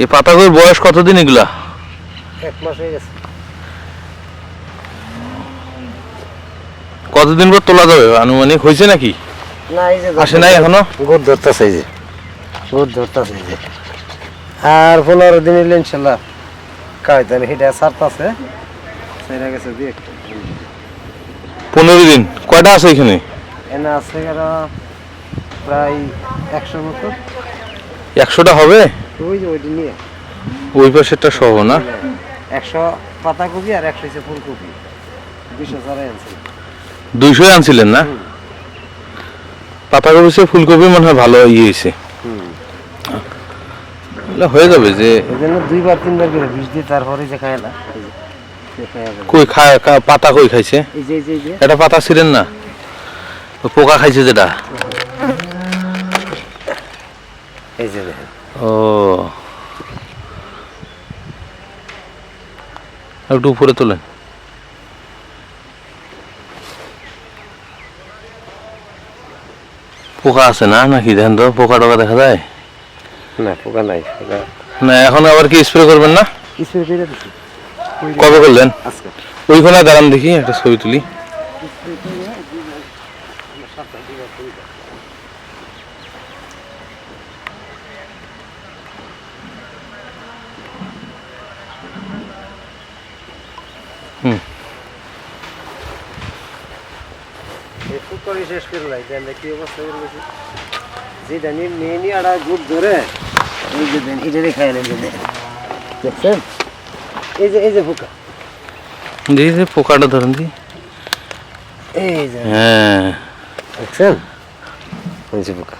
এই পাতাগুলোর বয়স কতদিন এগুলা? এক মাস হয়ে গেছে। কতদিন পর তোলা যাবে? আনুমানিক হয়েছে নাকি? না এই যে আসে নাই এখনও? গোদ ধরতেছে এই যে। গোদ ধরতেছে এই যে। আর পনেরো দিন এলে ইনশাল্লাহ কায়তান হিটা সারতাছে সেরা গেছে দিয়ে পনেরো দিন। কয়টা আছে এখানে? এনে আছে প্রায় একশো মতো। একশোটা হবে? ওই যে ওইটি নিয়ে। ওই পাশেরটা সহ না? একশো পাতাকপি আর একশো হচ্ছে ফুলকপি। দুশো চারাই আনছে। দুইশো আনছিলেন না? পাতাকপি চেয়ে ফুলকপি মনে হয় ভালো ইয়ে হয়েছে হয়ে যাবে যে দুইবার তিনবার করে বিষ দিয়ে তারপরে যে খায় না সে। কই খায় পাতা কই খাইছে? এটা পাতা ছিলেন না? পোকা খাইছে যেটা। এই যে দেখেন। ও। একটু উপরে তোলেন। পোকা আছে না নাকি? দেখেন তো পোকা টোকা দেখা যায়? না পোকা নাই না এখন আবার কি স্প্রে করবেন না? কবে করলেন? ওইখানে দাঁড়ান দেখি একটা ছবি তুলি। এই ফুটকরি শেষ করে লাই দেন কি অবস্থা করে গেছে যেটা নিয়ে নিয়ে নিয়ে আড়া গুড় ধরে। এই যে দেন এটা রেখে এলেন দেখছেন? এই যে এই যে পোকা। দেখি যে পোকাটা ধরেন দি এই যে। হ্যাঁ। দেখছেন? এই যে পোকা।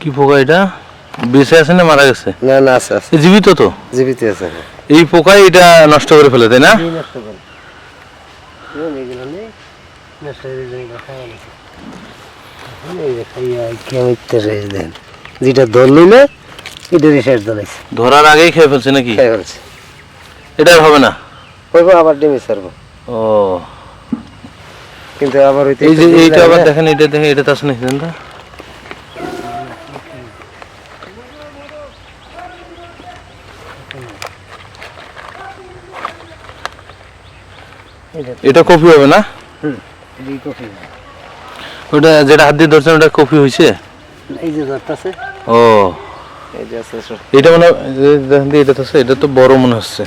কি পোকা এটা? বেঁচে আছে না মারা গেছে? না না আছে আছে। জীবিত তো? জীবিত আছে এই পোকাই এটা নষ্ট করে ফেলে তাই না? যেটা ধরলি না এটা শেষ ধরার আগেই খেয়ে ফেলছে নাকি? খাই ফেলছে। এটা আর হবে না? ওই আবার ডিমে ছাড়বো। ও। কিন্তু আবার এই যে এইটা আবার দেখেন এটা দেখেন এটা তো আসলে জানেন তো? এটা কপি হবে না? ওটা যেটা হাত দিয়ে ধরছেন ওটা কপি হয়েছে? এই যে ধরতেছে ও। এটা মনে দেখেন এটা তো এটা তো বড় মনে হচ্ছে।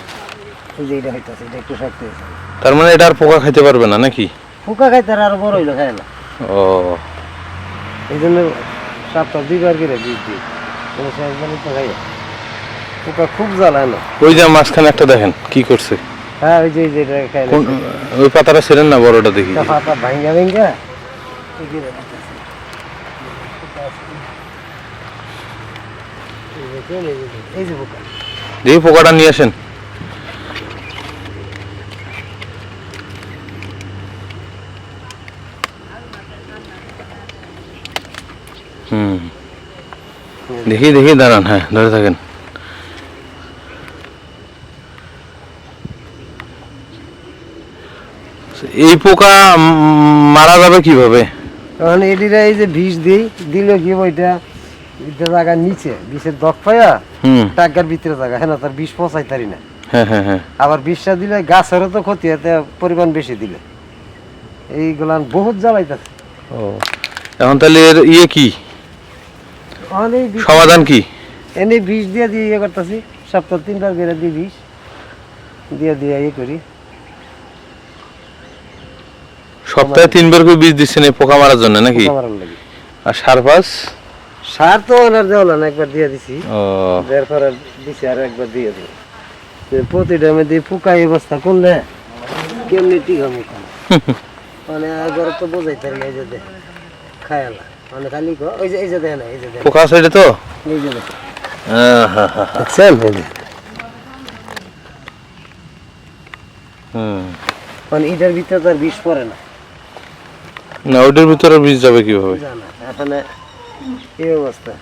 তার মানে এটা আর পোকা খাইতে পারবে না নাকি? পোকা খাইতে আর বড় হইল খায় না। ও। এই জন্য সপ্তাহ দুইবার করে দিই কোনো তো খাই। পোকা খুব ওই যে মাঝখানে একটা দেখেন কি করছে? হ্যাঁ ওই যে এই যে এটা ওই পাতাটা ছিলেন না বড়টা দেখি? পাতা ভাঙ্গা ভাঙ্গা? দেখি পোকাটা নিয়ে আসেন। হুম। দেখি দেখি দাঁড়ান হ্যাঁ ধরে থাকেন। এই পোকা মারা যাবে কীভাবে? তখন এটিরা এই যে বিষ দিই দিল কি ওইটা এটা? জায়গা নিচে বিষের দক পায়া হুম। টাকার ভিতরে জায়গা হ্যাঁ তার বিষ পচাই তারি না। হ্যাঁ হ্যাঁ হ্যাঁ। আবার বিষটা দিলে গাছেরও তো ক্ষতি এতে পরিমাণ বেশি দিলে। এইগুলান বহুত জ্বালাইতেছে। ও এখন তাহলে এর ইয়ে কি? সমাধান কি? এনে বিষ দিয়ে দিয়ে ইয়ে করতেছি সপ্তাহ তিনবার করে দিই বিষ দিয়ে দিয়ে ইয়ে করি। সপ্তাহে তিনবার করে বীজ দিচ্ছেন এই পোকা মারার জন্য নাকি? আর সার পাস? সার তো ওনার দেওয়া না একবার দিয়ে দিছি। ও। দেওয়ার দিছি আর একবার দিয়ে দিই তো প্রতিটা আমি দিয়ে পোকা অবস্থা করলে কেমনি ঠিক হবে মানে একবার তো বোঝাই তারি এই যে খায়ালা। মানে খালি ওই যে এই যে দেয় না এই যে পোকা এটা তো? এই যে দেখ আহা, হা, হা। দেখছেন? এই যে। হুম। মানে এটার ভিতরে তার বিষ পড়ে না। না ওটার ভিতরে বীজ যাবে কীভাবে? এখানে এই অবস্থা?